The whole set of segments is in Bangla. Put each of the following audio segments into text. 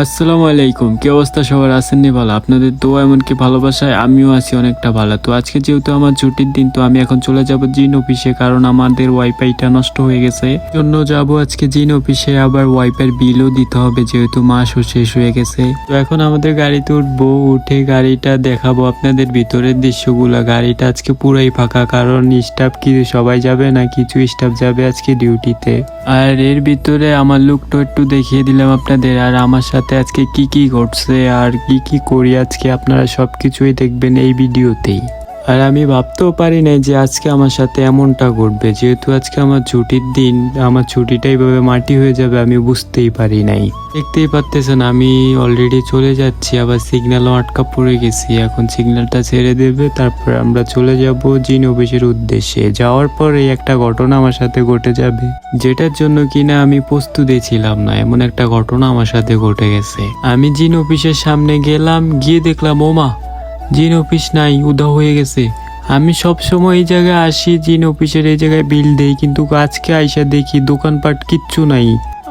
আসসালামু আলাইকুম। কি অবস্থা? সবার আছেন নি ভালো? আপনাদের তো এমনকি ভালোবাসায় আমিও আছি অনেকটা ভালো। তো আজকে যেহেতু আমার ছুটির দিন, তো আমি এখন চলে যাব জিন অফিসে কারণ আমাদের ওয়াইফাইটা নষ্ট হয়ে গেছে। জন্য যাব আজকে জিন অফিসে, আবার ওয়াইফাই বিলও দিতে হবে যেহেতু মাসও শেষ হয়ে গেছে। তো এখন আমাদের গাড়িতে উঠবো, উঠে গাড়িটা দেখাবো আপনাদের ভিতরের দৃশ্যগুলো। গাড়িটা আজকে পুরাই ফাঁকা, কারণ স্টাফ কি, সবাই যাবে না কিছু স্টাফ যাবে আজকে ডিউটিতে আর এর ভিতরে আমার লুকটা একটু দেখিয়ে দিলাম আপনাদের। আর আমার সাথে আজকে কি কি ঘটছে আর কি কি করি আজকে আপনারা সব কিছুই দেখবেন এই ভিডিওতেই। আর আমি ভাবতেও পারি নাই যে আজকে আমার সাথে এমনটা ঘটবে। যেহেতু আজকে আমার ছুটির দিন, আমার ছুটিটা এইভাবে মাটি হয়ে যাবে আমি বুঝতেই পারি নাই। দেখতেই পারতেছেন, আমি অলরেডি চলে যাচ্ছি, আবার সিগন্যালও আটকা পড়ে গেছি। এখন সিগন্যালটা ছেড়ে দেবে, তারপর আমরা চলে যাব জিন অফিসের উদ্দেশ্যে। যাওয়ার পরে একটা ঘটনা আমার সাথে ঘটে যাবে, যেটার জন্য কিনা আমি প্রস্তুতি ছিলাম না। এমন একটা ঘটনা আমার সাথে ঘটে গেছে। আমি জিন অফিসের সামনে গেলাম, গিয়ে দেখলাম, ওমা! জিন অফিস নাই উদা হয়ে গেছে। আমি সব সময় এই জায়গায় আসি, জিন অফিসের এই জায়গায় বিল দেই, কিন্তু আজকে আইসা দেখি দোকানপাট কিচ্ছু নাই।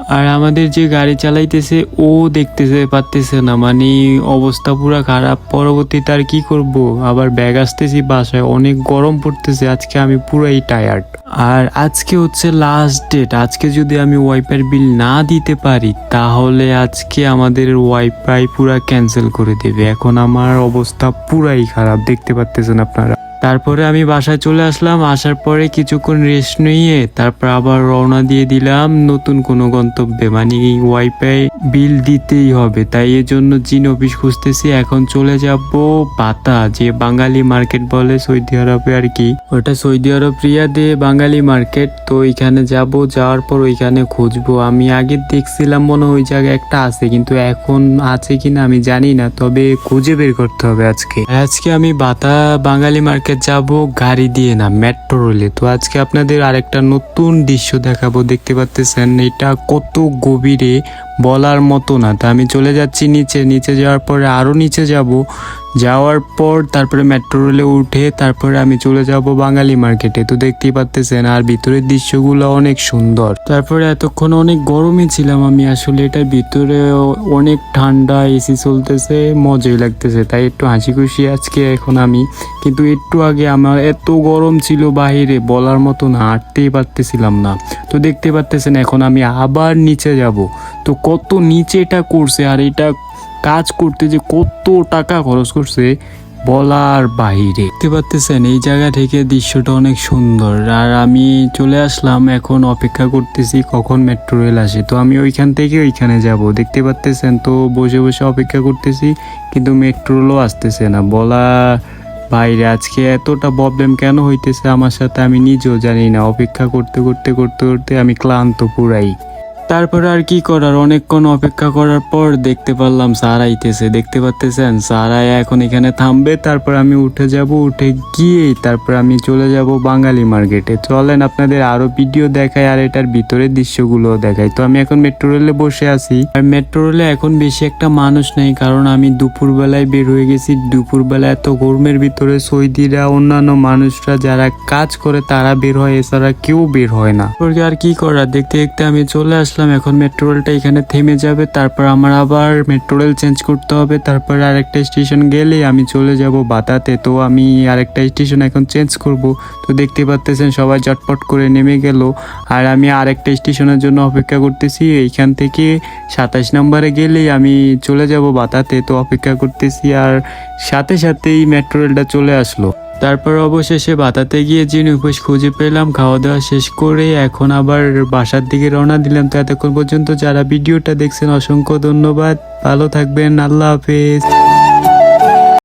আর আমাদের যে গাড়ি চালাইতেছে, ও দেখতেছে, পারতেছে না। মানে অবস্থা পুরা খারাপ। পরবর্তীতে আর কি করব? আবার ব্যাগ আসতেছি বাসায়। অনেক গরম পড়তেছে। আজকে আমি পুরাই টায়ার্ড আর আজকে হচ্ছে লাস্ট ডেট আজকে যদি আমি ওয়াইফাই বিল না দিতে পারি, তাহলে আজকে আমাদের ওয়াইফাই পুরা ক্যান্সেল করে দেবে। এখন আমার অবস্থা পুরাই খারাপ। দেখতে পাচ্তেছেন আপনারা? তারপরে আমি বাসায় চলে আসলাম, আসার পরে কিছুক্ষণ রেস্ট নিয়ে তারপর আবার রওনা দিয়ে দিলাম। নতুন কোনো গন্তব্যে মানে ওয়াইফাই বিল দিতেই হবে। তাই এর জন্য জিন অফিস খুঁজতেছি, এখন চলে যাব বাতা, যে বাঙালি মার্কেট বলে সৌদি আরবে আর কি। ওটা সৌদি আরব, রিয়াদে বাঙালি মার্কেট তো ওইখানে যাব, যাওয়ার পর ওইখানে খুঁজবো। আমি আগে দেখছিলাম মনে ওই জায়গায় একটা আছে, কিন্তু এখন আছে কিনা আমি জানি না, তবে খুঁজে বের করতে হবে আজকে। আজকে আমি বাতা, বাঙালি মার্কেট যাব, গাড়ি দিয়ে না মেট্রো রেলে তো আজকে আপনাদের আরেকটা নতুন দৃশ্য দেখাবো, দেখতে পাচ্তেছেন? এটা কত গভীরে বলার মতো না। তা আমি চলে যাচ্ছি নিচে নিচে যাওয়ার পরে আরও নিচে যাব। যাওয়ার পর তারপরে মেট্রো রেলে উঠে তারপরে আমি চলে যাব বাঙালি মার্কেটে তো দেখতেই পাচ্তেছেন আর ভিতরের দৃশ্যগুলো অনেক সুন্দর। তারপরে এতক্ষণ অনেক গরমে ছিলাম আমি, আসলে এটার ভিতরে অনেক ঠান্ডা এসি চলতেছে, মজাই লাগতেছে। তাই একটু হাসি খুশি আজকে এখন আমি। কিন্তু একটু আগে আমার এত গরম ছিল বাহিরে, বলার মতো না হাঁটতেই পারতেছিলাম না। তো দেখতে পারতেছেন এখন আমি আবার নিচে যাব। তো কত নিচে এটা করছে, আর এটা কাজ করতে যে কত টাকা খরচ করছে, বলার বাইরে। দেখতে পাচ্তেছেন, এই জায়গা থেকে দৃশ্যটা অনেক সুন্দর। আর আমি চলে আসলাম, এখন অপেক্ষা করতেছি কখন মেট্রো রেল আসে। তো আমি ওইখান থেকে ওইখানে যাব। দেখতে পাচ্তেছেন, তো বসে বসে অপেক্ষা করতেছি, কিন্তু মেট্রো রেলও আসতেছে না। বলা বাইরে, আজকে এতটা প্রবলেম কেন হইতেছে আমার সাথে আমি নিজেও জানি না। অপেক্ষা করতে করতে করতে করতে আমি ক্লান্ত পুরাই। তারপরে আর কি করার? অনেকক্ষণ অপেক্ষা করার পর দেখতে পারলাম স্যার আইতেছে। দেখতে পাচ্তেছেন আয়া এখন এখানে থামবে, তারপর আমি উঠে যাব, উঠে গিয়ে তারপর আমি চলে যাব বাঙালি মার্কেটে। চলেন, আপনাদের আরও ভিডিও দেখায় আর এটার ভিতরের দৃশ্যগুলো দেখায় তো আমি এখন মেট্রো রেলে বসে আছি। আর মেট্রো রেলে এখন বেশি একটা মানুষ নেই, কারণ আমি দুপুর বেলায় বের হয়ে গেছি। দুপুর বেলা এত গরমের ভিতরে সৌদিরা, অন্যান্য মানুষরা যারা কাজ করে, তারা বের হয়, এছাড়া কেউ বের হয় না। আর কি করার? দেখতে দেখতে আমি চলে আসলাম। এখন মেট্রো রেলটা এখানে থেমে যাবে, তারপর আমার আবার মেট্রো রেল চেঞ্জ করতে হবে, তারপর আরেকটা স্টেশন গেলে আমি চলে যাব বাতাতে। তো আমি আরেকটা স্টেশন এখন চেঞ্জ করব। তো দেখতে পাচ্তেছেন সবাই চটপট করে নেমে গেল। আর আমি আরেকটা স্টেশনের জন্য অপেক্ষা করতেছি, এইখান থেকে সাতাশ নম্বরে গেলেই আমি চলে যাব বাতাতে। তো অপেক্ষা করতেছি, আর সাথে সাথেই মেট্রো রেলটা চলে আসলো। তারপর অবশেষে বাতাতে গিয়ে যিনি উপোস খুঁজে পেলাম খাওয়া দাওয়া শেষ করে এখন আবার বাসার দিকে রওনা দিলাম। তো এতক্ষণ পর্যন্ত যারা ভিডিওটা দেখছেন, অসংখ্য ধন্যবাদ। ভালো থাকবেন, আল্লাহ হাফেজ।